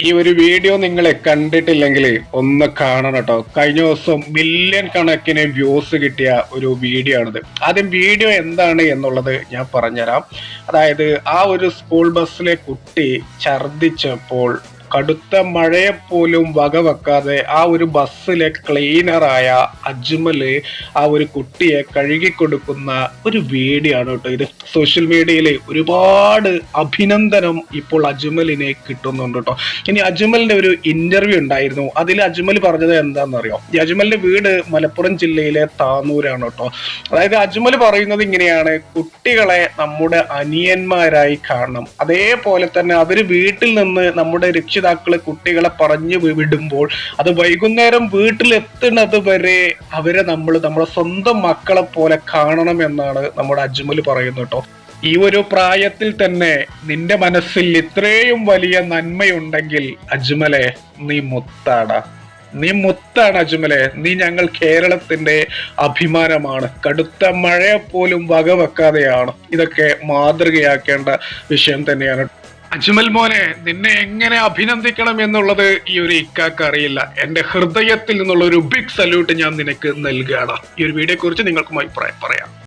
ഈ ഒരു വീഡിയോ നിങ്ങൾ കണ്ടിട്ടില്ലെങ്കിൽ ഒന്ന് കാണണം കേട്ടോ. കഴിഞ്ഞ ദിവസം മില്യൺ കണക്കിന് വ്യൂസ് കിട്ടിയ ഒരു വീഡിയോ ആണിത്. ആദ്യം വീഡിയോ എന്താണ് എന്നുള്ളത് ഞാൻ പറഞ്ഞുതരാം. അതായത് ആ ഒരു സ്കൂൾ ബസ്സിലെ കുട്ടി ഛർദിച്ചപ്പോൾ കടുത്ത മഴയെ പോലും വകവെക്കാതെ ആ ഒരു ബസ്സിലെ ക്ലീനറായ അജ്മൽ ആ ഒരു കുട്ടിയെ കഴുകിക്കൊടുക്കുന്ന ഒരു വീഡിയോ കേട്ടോ ഇത്. സോഷ്യൽ മീഡിയയിൽ ഒരുപാട് അഭിനന്ദനം ഇപ്പോൾ അജ്മലിനെ കിട്ടുന്നുണ്ട് കേട്ടോ. ഇനി അജ്മലിന്റെ ഒരു ഇന്റർവ്യൂ ഉണ്ടായിരുന്നു. അതിൽ അജ്മൽ പറഞ്ഞത് എന്താണെന്നറിയോ? ഈ അജ്മലിന്റെ വീട് മലപ്പുറം ജില്ലയിലെ താനൂരാണ് കേട്ടോ. അതായത് അജ്മൽ പറയുന്നത് ഇങ്ങനെയാണ് കുട്ടികളെ നമ്മുടെ അനിയന്മാരായി കാണണം. അതേപോലെ തന്നെ അവർ വീട്ടിൽ നിന്ന് നമ്മുടെ രക്ഷിതാക്കൾ കുട്ടികളെ പറഞ്ഞു വിടുമ്പോൾ അത് വൈകുന്നേരം വീട്ടിലെത്തുന്നത് വരെ അവരെ നമ്മൾ നമ്മുടെ സ്വന്തം മക്കളെ പോലെ കാണണം എന്നാണ് നമ്മുടെ അജ്മൽ പറയുന്നത് കേട്ടോ. ഈ ഒരു പ്രായത്തിൽ തന്നെ നിന്റെ മനസ്സിൽ ഇത്രയും വലിയ നന്മയുണ്ടെങ്കിൽ അജ്മലെ നീ മുത്താണ്. നീ മുത്താണ് അജ്മലെ. നീ ഞങ്ങൾ കേരളത്തിന്റെ അഭിമാനമാണ്. കടുത്ത മഴയെ പോലും വകവെക്കാതെയാണ്. ഇതൊക്കെ മാതൃകയാക്കേണ്ട വിഷയം തന്നെയാണ്. അജ്മൽ മോനെ നിന്നെ എങ്ങനെ അഭിനന്ദിക്കണം എന്നുള്ളത് ഈ ഒരു ഇക്കാക്ക് അറിയില്ല. എന്റെ ഹൃദയത്തിൽ നിന്നുള്ള ഒരു ബിഗ് സല്യൂട്ട് ഞാൻ നിനക്ക് നൽകുകയാണ് ഈ ഒരു വീഡിയോ കുറിച്ച് നിങ്ങൾക്കും അഭിപ്രായം പറയാം.